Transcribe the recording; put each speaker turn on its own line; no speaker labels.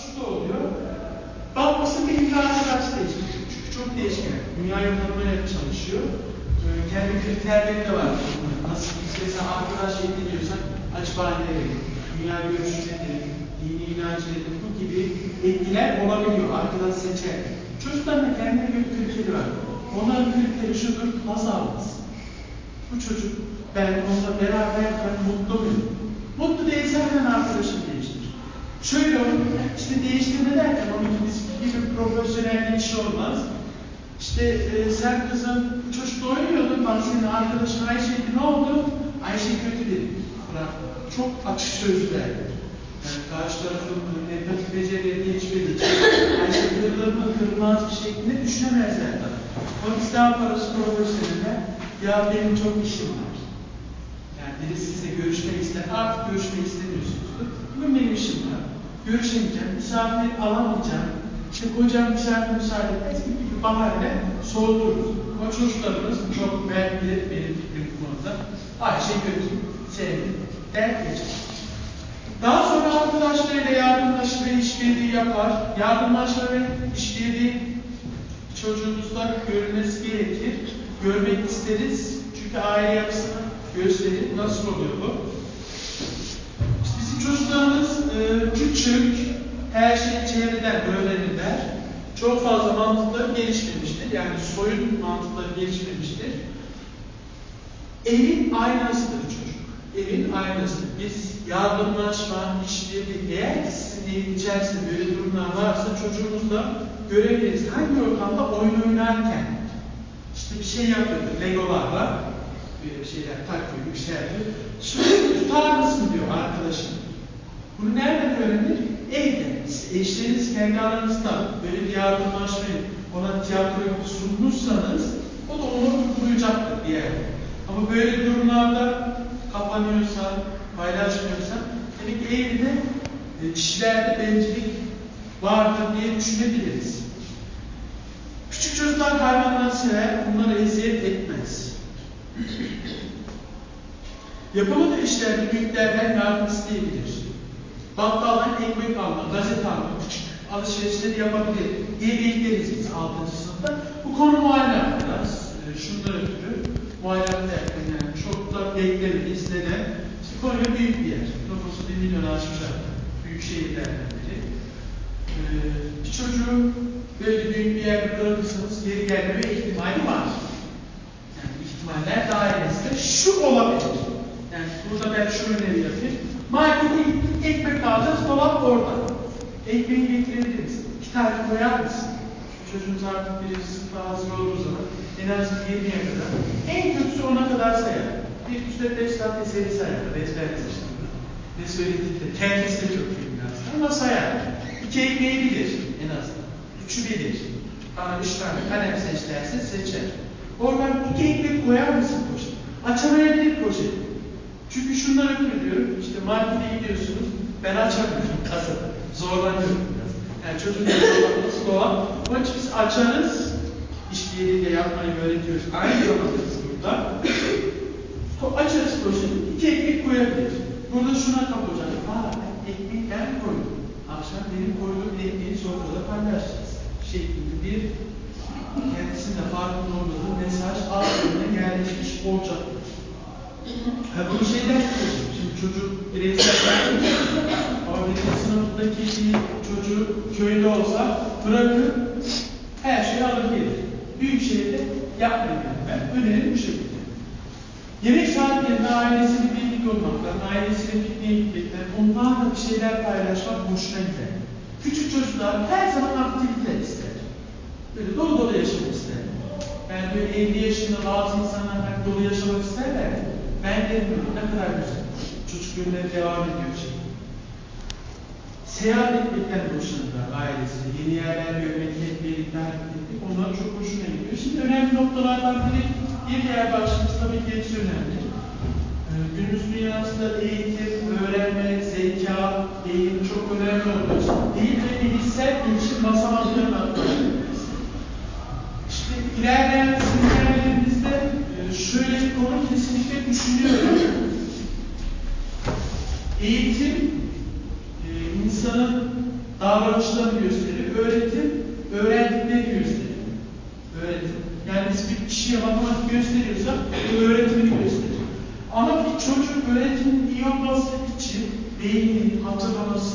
şu da oluyor. Bir iki arkadaş değişmiş. Çünkü çok değişken. Dünyayı tanımaya çalışıyor. Ee, kendi kriterleri de var. Nasıl biz mesela arkadaş ediniyorsak acaba nedir? Dünya görüşü nedir? Dini nedir? Bu gibi etkiler olabiliyor. Arkadaş seçer. Çocukların da kendine göre kriteri var. Onların kriteri şudur, haz alması. Bu çocuk ben onunla beraberken mutlu muyum? Mutlu değilsen hemen arkadaşım değiştir. Şöyle işte değiştirme derken onun gibi profesyonel bir iş olmaz. İşte e, sen kızım bu çocukla oynuyordun, bak senin arkadaşın Ayşe'ydi ne oldu? Ayşe kötü dedi. Çok açık sözler. Yani karşı tarafın empati becerileri geçmediği için Ayşe kırılır mı kırılmaz bir şeklinde düşünemezler biz daha parası profesyoneller, ya benim çok işim var. Yani birisi size görüşmek ister, artık görüşmek istemiyorsunuzdur. Bugün benim işim var. Görüşemeyeceğim, misafir alamayacağım. İşte kocam misafir müsaade etmez gibi bir bahaneyle soğuturuz. Ama çocuklarımız çok belki benim fikrim bu konuda. Ayşe kötü, sevdim, der geçer. Daha sonra arkadaşlarıyla yardımlaşma ve işbirliği yapar. Yardımlaşma ve işbirliği çocuğumuzda görülmesi gerekir. Görmek isteriz. Çünkü aile yapısını gösterir. Nasıl oluyor bu? Küçük, her şeyi çevreden öğrenirler. Çok fazla mantıkları gelişmemiştir. Yani soyut mantıkları gelişmemiştir. Evin aynasıdır çocuk. Evin aynasıdır. Biz yardımlaşma, işbirliği, eğer ki sizin evin içerisinde böyle durumlar varsa çocuğumuzla görebiliriz. Hangi ortamda oyun oynarken, işte bir şey yapıyordur legolarla, bir şeyler takıyor, yükseltiyor. Şunu tutar mısın diyor arkadaşım. Bunu nereden öğrenir? Evde. İşte eşleriniz kendi aranızda böyle bir yardımlaşmayı ona tiyatroyu sunmuşsanız o da onu duyacaktır diye. Ama böyle durumlarda kapanıyorsa, paylaşmıyorsa demek ki evde e, kişilerde bencillik vardır diye düşünebiliriz. Küçük çocuklar hayvanları sever, onları eziyet etmez. Yapamadığı işlerde büyüklerden yardım isteyebilir. Bakkaldan ekmek alma, gazete alma, küçük alışverişleri yapabilir diye bekleriz biz 6. sınıfta. Bu konu muallak biraz. E, şundan ötürü muallak derken yani çok da beklemeyiz. Neden? İşte Konya büyük bir yer. Nüfusu 1 milyon aşmış. Büyük şehirlerden biri. Ee, bir çocuğu böyle büyük bir yerde bırakırsanız geri gelmeme ihtimali var. Yani ihtimaller dairesinde şu olabilir. Yani burada ben şu öneri yapayım. Markete gittik, ekmek alacağız, dolap orada. Ekmeği getirebilir misin? İki tane koyar mısın? Çocuğunuz artık birinci sınıfa hazır olduğu zaman en az 20'ye kadar. En kötüsü ona kadar sayar. Bir üstte beş saat eseri sayar. Ezberlemiştim. Ne söylediği de, kendisi de çok iyi biraz. Ama sayar. İki ekmeği bilir en azından. Üçü bilir. Bana üç tane kalem seç derse seçer. Oradan iki ekmek koyar mısın poşet? Açamayabilir poşet. Çünkü şundan ötürü diyorum, işte markete gidiyorsunuz, ben açamıyorum kasada. Zorlanıyorum biraz. Yani çocuğun zorlanması doğal. Onun için biz açarız, işbirliğiyle yapmayı öğretiyoruz. Aynı zamanda biz burada. Açarız poşeti, iki ekmek koyabilir. Burada şuna kapılacak. Aa, ekmek ben koydum. Akşam benim koyduğum ekmeği sofrada paylaşacağız. Şeklinde bir kendisinde farkında olduğu mesaj ağzına yerleşmiş olacaktır. Ha bunu şeyden. Şimdi çocuk bireysel sınıftaki bir çocuğu köyde olsa bırakıp her şeyi alır gelir. Büyük şehirde yapmayın yani ben. Önerim bu şekilde. Yemek saatlerinde ailesiyle birlik olmaktan, ailesiyle pikniğe gitmekten, onlarla bir şeyler paylaşmak hoşuna gider. Küçük çocuklar her zaman aktivite ister. Böyle dolu dolu yaşamak ister. Ben böyle 50 yaşında bazı insanlar hani dolu yaşamak isterler. Ben demiyorum ne kadar güzel. Çocuk günleri devam ediyor şey. Seyahat etmekten hoşlanırlar ailesi. Yeni yerler görmek, hareket etmek onların çok hoşuna gidiyor. Şimdi önemli noktalardan biri bir diğer başlığımız tabii ki hepsi önemli. Ee, günümüz dünyasında eğitim, öğrenme, zeka, eğitim çok önemli olduğu için değil ve bilişsel gelişim basamaklarını atlayabiliriz. İşte ilerleyen seminerlerimizde şöyle bir konu kesinlikle düşünüyorum. Eğitim insanın davranışlarını gösterir. Öğretim, öğrendiklerini gösterir. Öğretim. Yani biz bir kişiye matematik gösteriyorsak öğretimini gösterir. Ama bir çocuk öğretimin iyi olması için beyninin hatırlaması